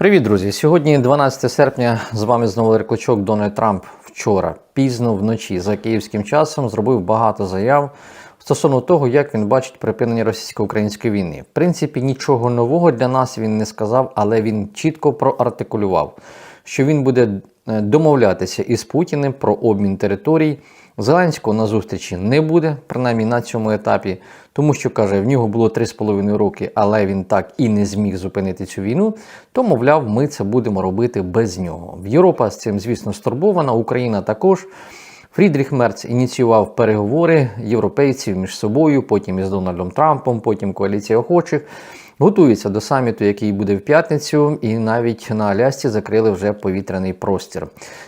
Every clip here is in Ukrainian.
Привіт, друзі! Сьогодні 12 серпня. З вами знову Рекличок Дональд Трамп. Вчора, пізно вночі, за київським часом, зробив багато заяв стосовно того, як він бачить припинення російсько-української війни. В принципі, нічого нового для нас він не сказав, але він чітко проартикулював, що він буде е, домовлятися із Путіним про обмін територій. Зеленського на зустрічі не буде, принаймні на цьому етапі, тому що каже, в нього було 3,5 роки, але він так і не зміг зупинити цю війну. То, мовляв, ми це будемо робити без нього. Європа з цим, звісно, стурбована, Україна також. Фрідріх Мерц ініціював переговори європейців між собою, потім із Дональдом Трампом, потім коаліція охочих. Готується до саміту, який буде в п'ятницю, і навіть на Алясці закрили вже повітряний простір.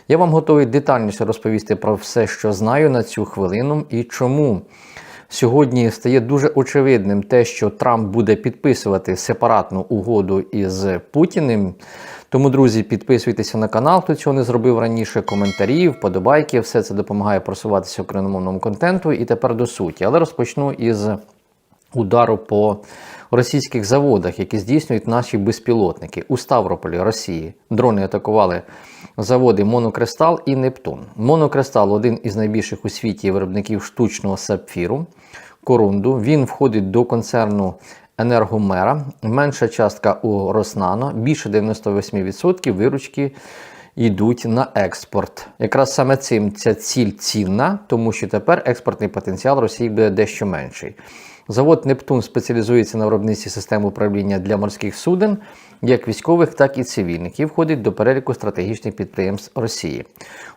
Я вам готовий детальніше розповісти про все, що знаю на цю хвилину і чому. Сьогодні стає дуже очевидним те, що Трамп буде підписувати сепаратну угоду із Путіним. Тому, друзі, підписуйтеся на канал, хто цього не зробив раніше. Коментарі, вподобайки, все це допомагає просуватися україномовному контенту. І тепер до суті. Але розпочну із удару по російських заводах, які здійснюють наші безпілотники у Ставрополі, Росії. Дрони атакували заводи Монокристал і Нептун. Монокристал один із найбільших у світі виробників штучного сапфіру. Корунду. Він входить до концерну Енергомера. Менша частка у Роснано. Більше 98% виручки йдуть на експорт. Якраз саме цим ця ціль цінна, тому що тепер експортний потенціал Росії буде дещо менший. Завод Нептун спеціалізується на виробництві систем управління для морських суден, як військових, так і цивільних, і входить до переліку стратегічних підприємств Росії.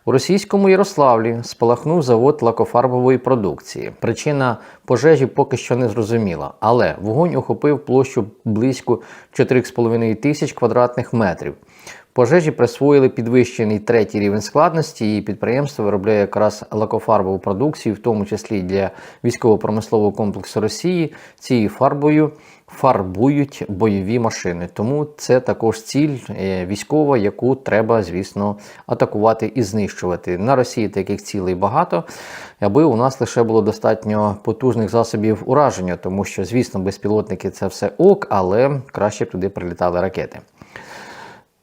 У російському Ярославлі спалахнув завод лакофарбової продукції. Причина пожежі поки що не зрозуміла, але вогонь охопив площу близько 4,5 тисяч квадратних метрів. Пожежі присвоїли підвищений третій рівень складності, і підприємство виробляє якраз лакофарбову продукцію, в тому числі для військово-промислового комплексу Росії. Цією фарбою фарбують бойові машини. Тому це також ціль е, військова, яку треба, звісно, атакувати і знищувати. На Росії таких цілей багато, аби у нас лише було достатньо потужних засобів ураження, тому що, звісно, безпілотники це все ок, але краще б туди прилітали ракети.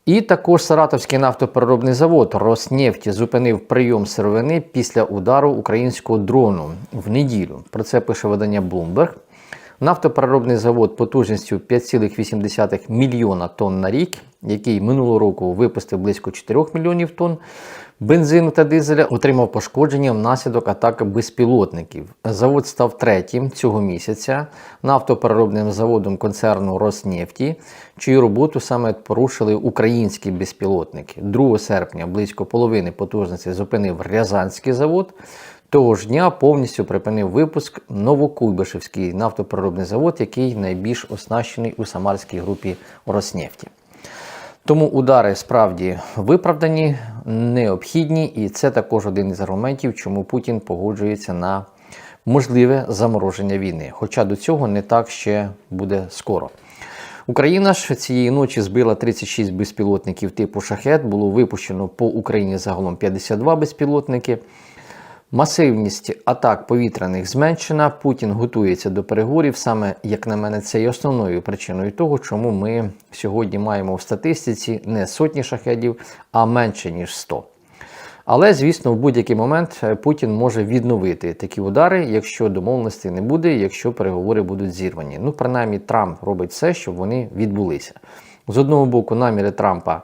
І також Саратовський нафтопереробний завод Роснефті зупинив прийом сировини після удару українського дрону в неділю. Про це пише видання Bloomberg. Нафтопереробний завод потужністю 5,8 мільйона тонн на рік, який минулого року випустив близько 4 мільйонів тонн бензину та дизеля, отримав пошкодження внаслідок атаки безпілотників. Завод став третім цього місяця нафтопереробним заводом концерну Роснефті, чию роботу саме порушили українські безпілотники. 2 серпня близько половини потужності зупинив Рязанський завод. Того ж дня повністю припинив випуск Новокуйбишевський нафтопереробний завод, який найбільш оснащений у Самарській групі Роснефті. Тому удари справді виправдані, необхідні, і це також один із аргументів, чому Путін погоджується на можливе замороження війни. Хоча до цього не так ще буде скоро. Україна ж цієї ночі збила 36 безпілотників типу шахет. Було випущено по Україні загалом 52 безпілотники. Масивність атак повітряних зменшена. Путін готується до переговорів. Саме, як на мене, це є основною причиною того, чому ми сьогодні маємо в статистиці не сотні шахедів, а менше ніж 100. Але, звісно, в будь-який момент Путін може відновити такі удари, якщо домовленості не буде, якщо переговори будуть зірвані. Ну, принаймні, Трамп робить все, щоб вони відбулися. З одного боку, наміри Трампа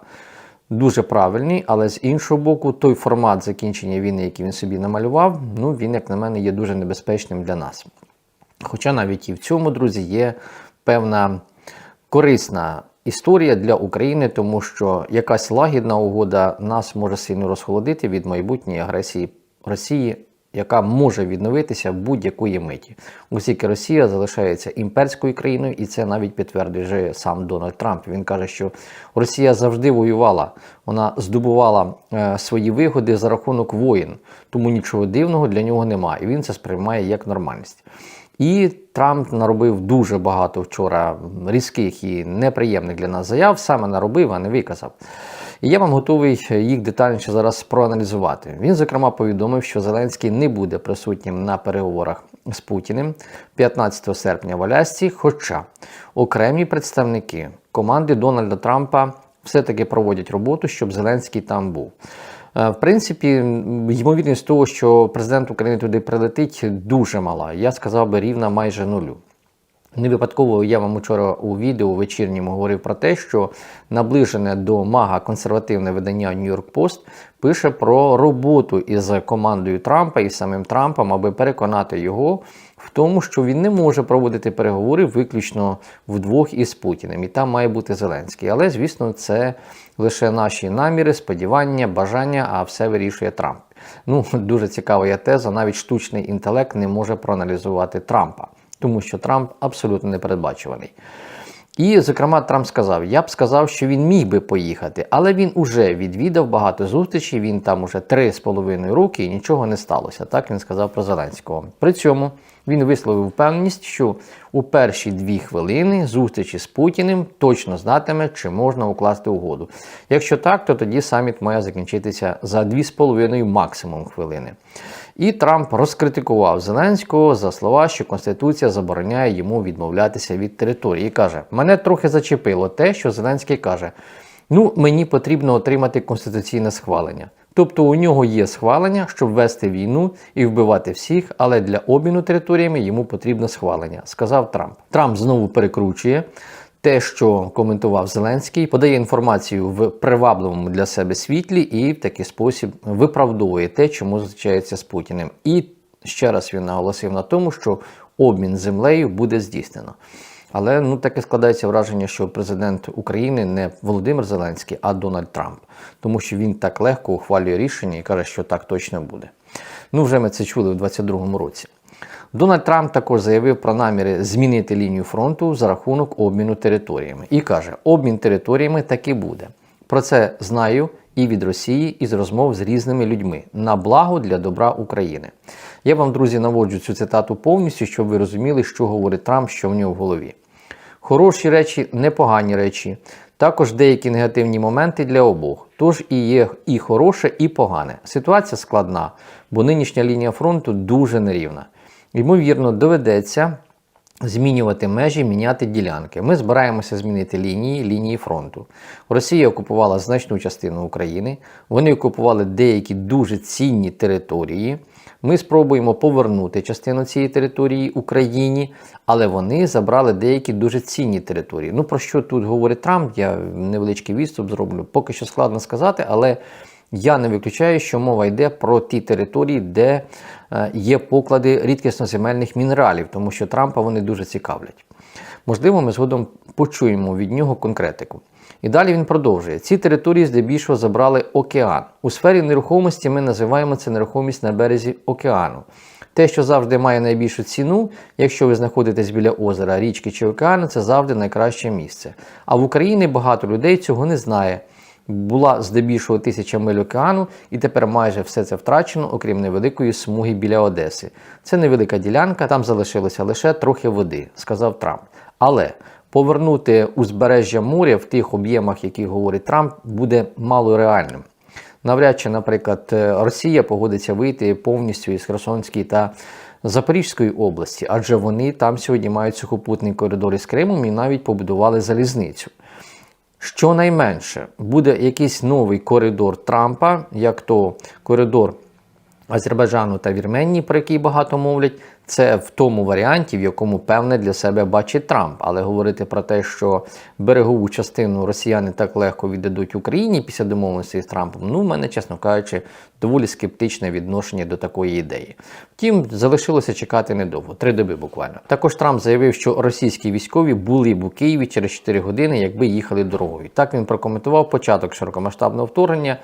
дуже правильний, але з іншого боку, той формат закінчення війни, який він собі намалював, ну він, як на мене, є дуже небезпечним для нас. Хоча навіть і в цьому, друзі, є певна корисна історія для України, тому що якась лагідна угода нас може сильно розхолодити від майбутньої агресії Росії яка може відновитися будь-якої миті. Оскільки Росія залишається імперською країною, і це навіть підтверджує сам Дональд Трамп. Він каже, що Росія завжди воювала, вона здобувала е, свої вигоди за рахунок воїн, тому нічого дивного для нього немає. І він це сприймає як нормальність. І Трамп наробив дуже багато вчора різких і неприємних для нас заяв, саме наробив, а не виказав. І я вам готовий їх детальніше зараз проаналізувати. Він, зокрема, повідомив, що Зеленський не буде присутнім на переговорах з Путіним 15 серпня в Алясці, хоча окремі представники команди Дональда Трампа все-таки проводять роботу, щоб Зеленський там був. Е, В принципі, ймовірність того, що президент України туди прилетить, дуже мала. Я сказав би рівна майже нулю. Не випадково я вам вчора у відео вечірньому говорив про те, що наближене до мага консервативне видання York Post пише про роботу із командою Трампа і самим Трампом, аби переконати його в тому, що він не може проводити переговори виключно вдвох із Путіним, і там має бути Зеленський. Але, звісно, це лише наші наміри, сподівання, бажання, а все вирішує Трамп. Ну, дуже цікава є теза. Навіть штучний інтелект не може проаналізувати Трампа тому що Трамп абсолютно непередбачуваний. І, зокрема, Трамп сказав: я б сказав, що він міг би поїхати, але він уже відвідав багато зустрічей. Він там уже три з половиною роки і нічого не сталося. Так він сказав про Зеленського. При цьому він висловив впевненість, що у перші дві хвилини зустрічі з Путіним точно знатиме, чи можна укласти угоду. Якщо так, то тоді саміт має закінчитися за дві з половиною максимум хвилини. І Трамп розкритикував Зеленського за слова, що Конституція забороняє йому відмовлятися від території. І каже: мене трохи зачепило те, що Зеленський каже: ну, мені потрібно отримати конституційне схвалення. Тобто у нього є схвалення, щоб вести війну і вбивати всіх, але для обміну територіями йому потрібно схвалення, сказав Трамп. Трамп знову перекручує. Те, що коментував Зеленський, подає інформацію в привабливому для себе світлі і в такий спосіб виправдовує те, чому зустрічається з Путіним. І ще раз він наголосив на тому, що обмін землею буде здійснено. Але ну таке складається враження, що президент України не Володимир Зеленський, а Дональд Трамп, тому що він так легко ухвалює рішення і каже, що так точно буде. Ну вже ми це чули в 2022 році. Дональд Трамп також заявив про наміри змінити лінію фронту за рахунок обміну територіями і каже, обмін територіями таки буде. Про це знаю і від Росії, і з розмов з різними людьми на благо для добра України. Я вам, друзі, наводжу цю цитату повністю, щоб ви розуміли, що говорить Трамп, що в нього в голові. Хороші речі, непогані речі, також деякі негативні моменти для обох. Тож і є і хороше, і погане. Ситуація складна, бо нинішня лінія фронту дуже нерівна. Ймовірно, доведеться змінювати межі, міняти ділянки. Ми збираємося змінити лінії лінії фронту. Росія окупувала значну частину України. Вони окупували деякі дуже цінні території. Ми спробуємо повернути частину цієї території Україні, але вони забрали деякі дуже цінні території. Ну про що тут говорить Трамп? Я невеличкий відступ зроблю. Поки що складно сказати, але я не виключаю, що мова йде про ті території, де е, є поклади рідкісноземельних мінералів, тому що Трампа вони дуже цікавлять. Можливо, ми згодом почуємо від нього конкретику. І далі він продовжує: ці території здебільшого забрали океан. У сфері нерухомості ми називаємо це нерухомість на березі океану. Те, що завжди має найбільшу ціну, якщо ви знаходитесь біля озера, річки чи океану, це завжди найкраще місце. А в Україні багато людей цього не знає. Була здебільшого тисяча миль океану, і тепер майже все це втрачено, окрім невеликої смуги біля Одеси. Це невелика ділянка, там залишилося лише трохи води, сказав Трамп. Але повернути узбережжя моря в тих об'ємах, які говорить Трамп, буде мало реальним. Навряд чи, наприклад, Росія погодиться вийти повністю із Херсонської та Запорізької області, адже вони там сьогодні мають сухопутний коридор із Кримом і навіть побудували залізницю. Щонайменше буде якийсь новий коридор Трампа, як то коридор Азербайджану та Вірменії, про який багато мовлять. Це в тому варіанті, в якому певне для себе бачить Трамп. Але говорити про те, що берегову частину росіяни так легко віддадуть Україні після домовленості з Трампом, ну, в мене, чесно кажучи, доволі скептичне відношення до такої ідеї. Втім, залишилося чекати недовго, три доби буквально. Також Трамп заявив, що російські військові були б у Києві через 4 години, якби їхали дорогою. Так він прокоментував початок широкомасштабного вторгнення.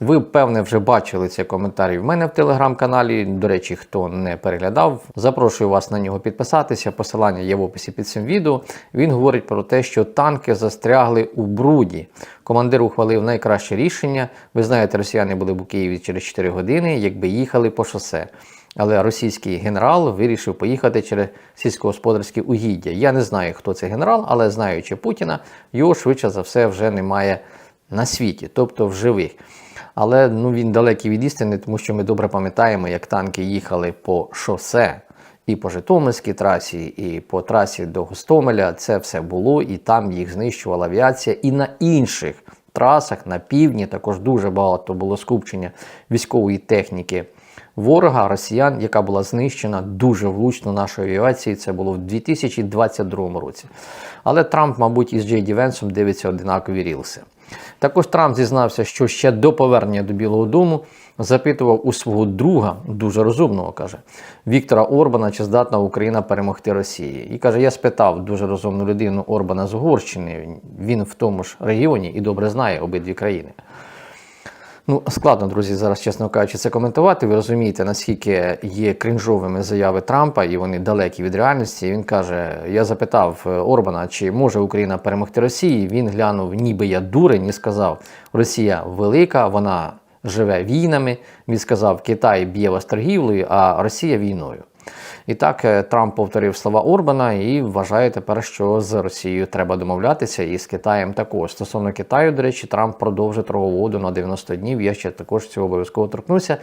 Ви, певне, вже бачили цей коментарі в мене в телеграм-каналі. До речі, хто не переглядав, запрошую вас на нього підписатися. Посилання є в описі під цим відео. Він говорить про те, що танки застрягли у бруді. Командир ухвалив найкраще рішення. Ви знаєте, росіяни були б у Києві через 4 години, якби їхали по шосе. Але російський генерал вирішив поїхати через сільськогосподарські угіддя. Я не знаю, хто це генерал, але знаючи Путіна, його швидше за все вже немає на світі, тобто в живих. Але ну, він далекий від істини, тому що ми добре пам'ятаємо, як танки їхали по шосе і по Житомирській трасі, і по трасі до Гостомеля. Це все було, і там їх знищувала авіація, і на інших трасах на півдні. Також дуже багато було скупчення військової техніки ворога, росіян, яка була знищена дуже влучно нашої авіації. Це було в 2022 році. Але Трамп, мабуть, із Джей Ді Венсом дивиться одинакові рілси. Також Трамп зізнався, що ще до повернення до Білого Дому запитував у свого друга, дуже розумного каже, Віктора Орбана, чи здатна Україна перемогти Росії. І каже: я спитав дуже розумну людину Орбана з Угорщини. Він в тому ж регіоні і добре знає обидві країни. Ну, складно, друзі, зараз, чесно кажучи, це коментувати. Ви розумієте, наскільки є крінжовими заяви Трампа, і вони далекі від реальності. Він каже: я запитав е, Орбана, чи може Україна перемогти Росії. Він глянув, ніби я дурень, і сказав: Росія велика, вона живе війнами. Він сказав, Китай б'є вас торгівлею, а Росія війною. І так е, Трамп повторив слова Орбана і вважає тепер, що з Росією треба домовлятися, і з Китаєм також. Стосовно Китаю, до речі, Трамп продовжить торгову угоду на 90 днів. Я ще також цього обов'язково торкнуся.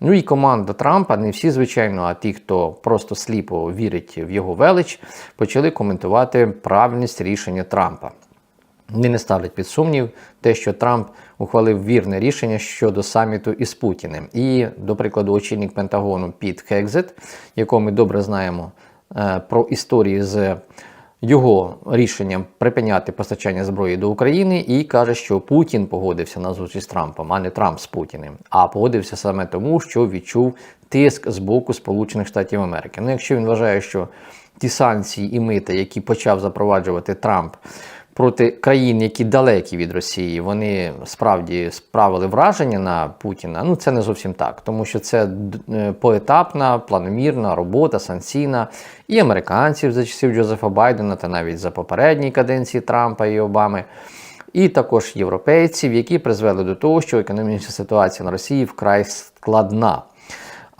Ну і команда Трампа, не всі, звичайно, а ті, хто просто сліпо вірить в його велич, почали коментувати правильність рішення Трампа. Вони не ставлять під сумнів те, що Трамп ухвалив вірне рішення щодо саміту із Путіним. І, до прикладу, очільник Пентагону Піт Хекзет, якого ми добре знаємо е, про історії з його рішенням припиняти постачання зброї до України, і каже, що Путін погодився на зустріч з Трампом, а не Трамп з Путіним. А погодився саме тому, що відчув тиск з боку Сполучених Штатів Америки. Ну, якщо він вважає, що ті санкції і мита, які почав запроваджувати Трамп проти країн, які далекі від Росії, вони справді справили враження на Путіна. Ну це не зовсім так, тому що це е, поетапна, планомірна робота, санкційна і американців за часів Джозефа Байдена, та навіть за попередній каденції Трампа і Обами. І також європейців, які призвели до того, що економічна ситуація на Росії вкрай складна.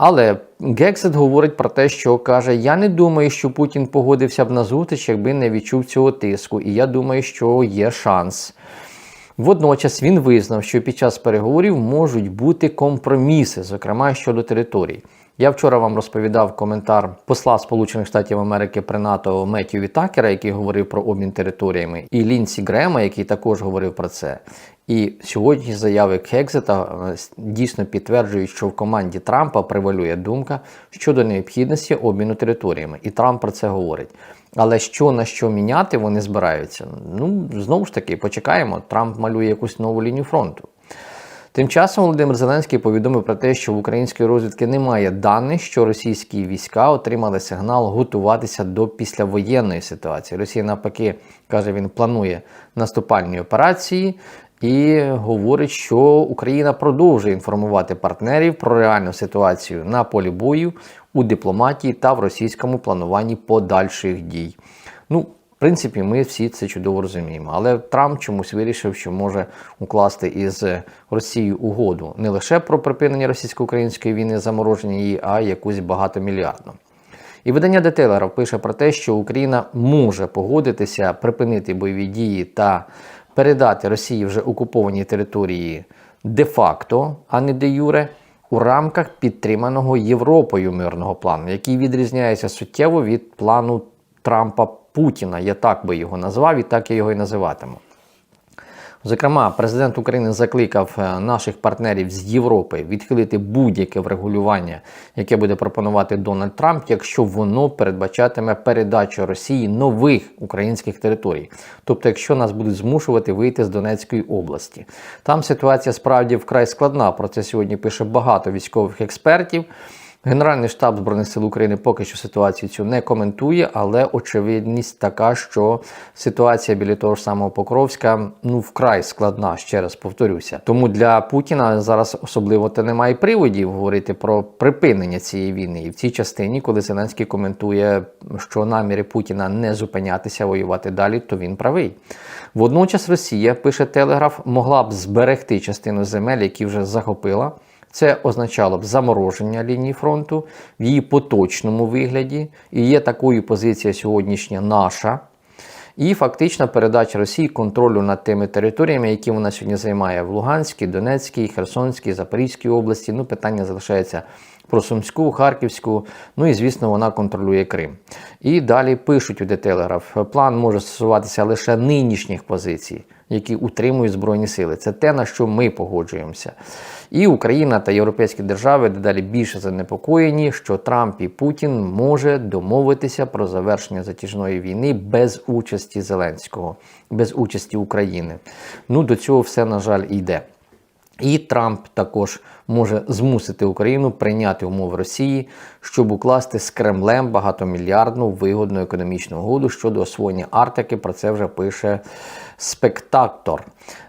Але Гексет говорить про те, що каже: Я не думаю, що Путін погодився б на зустріч, якби не відчув цього тиску. І я думаю, що є шанс. Водночас він визнав, що під час переговорів можуть бути компроміси, зокрема щодо територій. Я вчора вам розповідав коментар посла Сполучених Штатів Америки при НАТО Меттю Вітакера, який говорив про обмін територіями, і Лінсі Грема, який також говорив про це. І сьогодні заяви Кекзета е, дійсно підтверджують, що в команді Трампа превалює думка щодо необхідності обміну територіями. І Трамп про це говорить. Але що на що міняти вони збираються? Ну знову ж таки, почекаємо. Трамп малює якусь нову лінію фронту. Тим часом Володимир Зеленський повідомив про те, що в української розвідки немає даних, що російські війська отримали сигнал готуватися до післявоєнної ситуації. Росія навпаки каже, він планує наступальні операції. І говорить, що Україна продовжує інформувати партнерів про реальну ситуацію на полі бою у дипломатії та в російському плануванні подальших дій. Ну, принципі, ми всі це чудово розуміємо. Але Трамп чомусь вирішив, що може укласти із Росією угоду не лише про припинення російсько-української війни, замороження її, а якусь багатомільярдну. І видання Детейлера пише про те, що Україна може погодитися припинити бойові дії та передати Росії вже окуповані території де-факто, а не де юре, у рамках підтриманого Європою мирного плану, який відрізняється суттєво від плану Трампа Путіна. Я так би його назвав і так я його і називатиму. Зокрема, президент України закликав е, наших партнерів з Європи відхилити будь-яке врегулювання, яке буде пропонувати Дональд Трамп, якщо воно передбачатиме передачу Росії нових українських територій. Тобто, якщо нас будуть змушувати вийти з Донецької області, там ситуація справді вкрай складна. Про це сьогодні пише багато військових експертів. Генеральний штаб Збройних сил України поки що ситуацію цю не коментує, але очевидність така, що ситуація біля того ж самого Покровська ну вкрай складна, ще раз повторюся. Тому для Путіна зараз особливо то немає приводів говорити про припинення цієї війни. І в цій частині, коли Зеленський коментує, що наміри Путіна не зупинятися, воювати далі, то він правий. Водночас Росія пише Телеграф, могла б зберегти частину земель, які вже захопила. Це означало б замороження лінії фронту в її поточному вигляді. І є такою позиція сьогоднішня наша. І фактична передача Росії контролю над тими територіями, які вона сьогодні займає в Луганській, Донецькій, Херсонській, Запорізькій області. Ну, питання залишається про Сумську, Харківську. Ну і звісно, вона контролює Крим. І далі пишуть у Детелеграф, план може стосуватися лише нинішніх позицій які утримують Збройні сили. Це те, на що ми погоджуємося. І Україна та європейські держави дедалі більше занепокоєні, що Трамп і Путін може домовитися про завершення затяжної війни без участі Зеленського, без участі України. Ну до цього все на жаль йде. І Трамп також може змусити Україну прийняти умови Росії, щоб укласти з Кремлем багатомільярдну вигодну економічну угоду щодо освоєння Арктики. Про це вже пише Спектактор.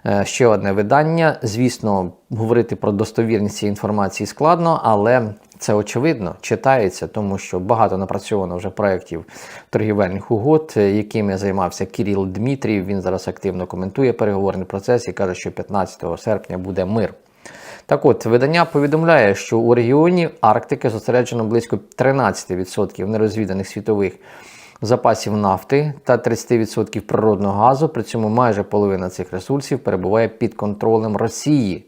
Е, Ще одне видання. Звісно, говорити про достовірність цієї інформації складно, але це очевидно читається, тому що багато напрацьовано вже проєктів торгівельних угод, е, якими займався Кіріл Дмитрів. Він зараз активно коментує переговорний процес і каже, що 15 серпня буде мир. Так от, видання повідомляє, що у регіоні Арктики зосереджено близько 13% нерозвіданих світових запасів нафти та 30% природного газу. При цьому майже половина цих ресурсів перебуває під контролем Росії.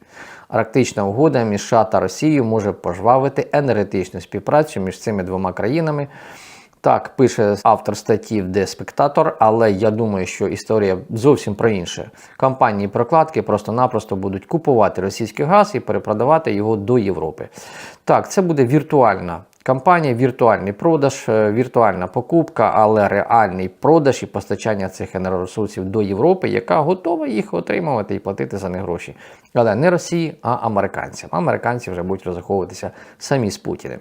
Арктична угода між США та Росією може пожвавити енергетичну співпрацю між цими двома країнами. Так, пише автор статті де спектатор, але я думаю, що історія зовсім про інше. Компанії прокладки просто-напросто будуть купувати російський газ і перепродавати його до Європи. Так, це буде віртуальна кампанія, віртуальний продаж, е, віртуальна покупка, але реальний продаж і постачання цих енергоресурсів до Європи, яка готова їх отримувати і платити за них гроші. Але не Росії, а американцям. Американці вже будуть розраховуватися самі з Путіним.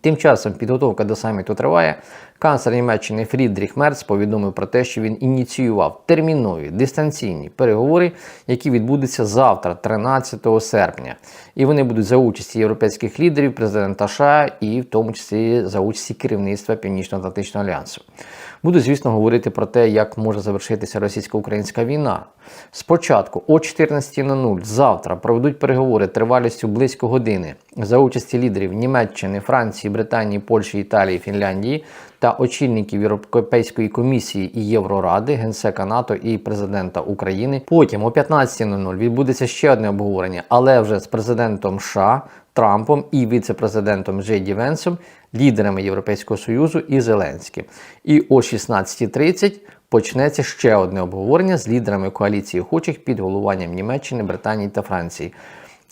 Тим часом підготовка до саміту триває. Канцлер Німеччини Фрідріх Мерц повідомив про те, що він ініціював термінові дистанційні переговори, які відбудуться завтра, 13 серпня. І вони будуть за участі європейських лідерів, президента США і в тому числі за участі керівництва Північно-Атлантичного альянсу. Буду, звісно, говорити про те, як може завершитися російсько-українська війна. Спочатку о 14.00 завтра проведуть переговори тривалістю близько години за участі лідерів Німеччини, Франції, Британії, Польщі, Італії, Фінляндії та очільників Європейської комісії і Євроради, генсека НАТО і президента України. Потім о 15.00 відбудеться ще одне обговорення, але вже з президентом США Трампом і віце-президентом Джей Венсом, лідерами Європейського Союзу і Зеленським. І о 16.30 почнеться ще одне обговорення з лідерами коаліції охочих під головуванням Німеччини, Британії та Франції.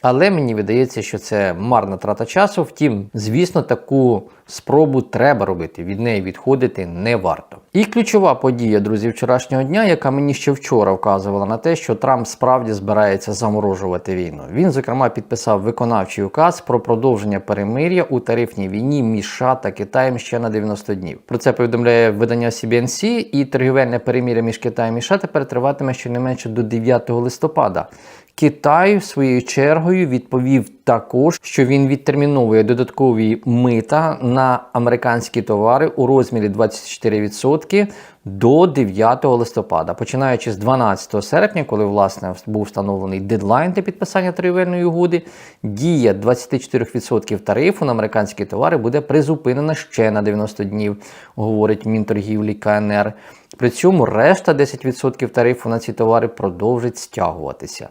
Але мені видається, що це марна трата часу. Втім, звісно, таку спробу треба робити. Від неї відходити не варто. І ключова подія, друзі, вчорашнього дня, яка мені ще вчора вказувала на те, що Трамп справді збирається заморожувати війну. Він, зокрема, підписав виконавчий указ про продовження перемир'я у тарифній війні між США та Китаєм ще на 90 днів. Про це повідомляє видання CBNC, і торгівельне перемир'я між Китаєм і США тепер триватиме щонайменше до 9 листопада. Китай своєю чергою відповів також, що він відтерміновує додаткові мита на американські товари у розмірі 24% до 9 листопада, починаючи з 12 серпня, коли власне був встановлений дедлайн для підписання торгівельної угоди, дія 24% тарифу на американські товари буде призупинена ще на 90 днів, говорить Мінторгівлі КНР. При цьому решта 10% тарифу на ці товари продовжить стягуватися.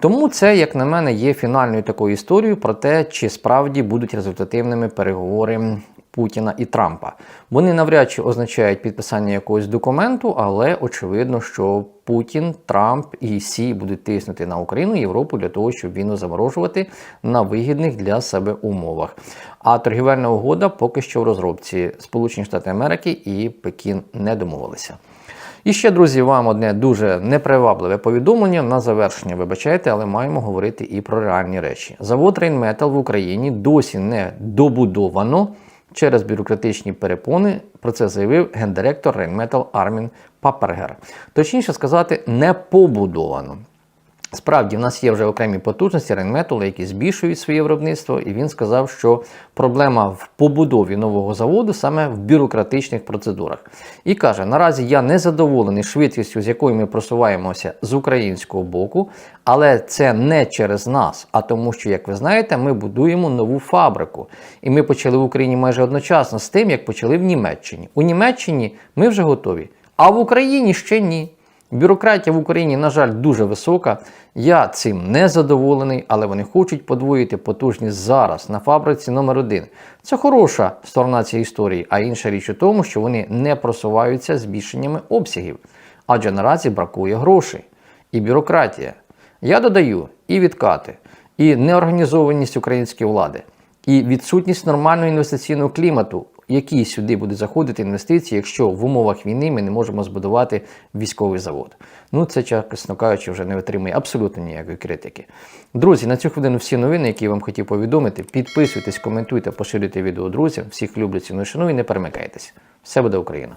Тому це, як на мене, є фінальною такою історією про те, чи справді будуть результативними переговори Путіна і Трампа. Вони навряд чи означають підписання якогось документу, але очевидно, що Путін, Трамп і Сі будуть тиснути на Україну і Європу для того, щоб війну заморожувати на вигідних для себе умовах. А торгівельна угода поки що в розробці Сполучені Штати Америки і Пекін не домовилися. І ще, друзі, вам одне дуже непривабливе повідомлення на завершення, вибачайте, але маємо говорити і про реальні речі. Завод Рейнметал в Україні досі не добудовано через бюрократичні перепони. Про це заявив гендиректор Рейнметал Армін Папергер. Точніше сказати, не побудовано. Справді, в нас є вже окремі потужності Рейнметалу, які збільшують своє виробництво, і він сказав, що проблема в побудові нового заводу саме в бюрократичних процедурах. І каже: наразі я не задоволений швидкістю, з якою ми просуваємося з українського боку, але це не через нас, а тому, що, як ви знаєте, ми будуємо нову фабрику. І ми почали в Україні майже одночасно з тим, як почали в Німеччині. У Німеччині ми вже готові, а в Україні ще ні. Бюрократія в Україні, на жаль, дуже висока. Я цим не задоволений, але вони хочуть подвоїти потужність зараз на фабриці номер 1 Це хороша сторона цієї історії, а інша річ у тому, що вони не просуваються збільшеннями обсягів, адже наразі бракує грошей. і бюрократія. Я додаю і відкати, і неорганізованість української влади, і відсутність нормального інвестиційного клімату, який сюди буде заходити інвестиції, якщо в умовах війни ми не можемо збудувати військовий завод. Ну це, чесно кажучи, вже не витримує абсолютно ніякої критики. Друзі, на цю хвилину всі новини, які я вам хотів повідомити. Підписуйтесь, коментуйте, поширюйте відео друзям. Всіх люблю, ціную, шану і не перемикайтесь. Все буде Україна!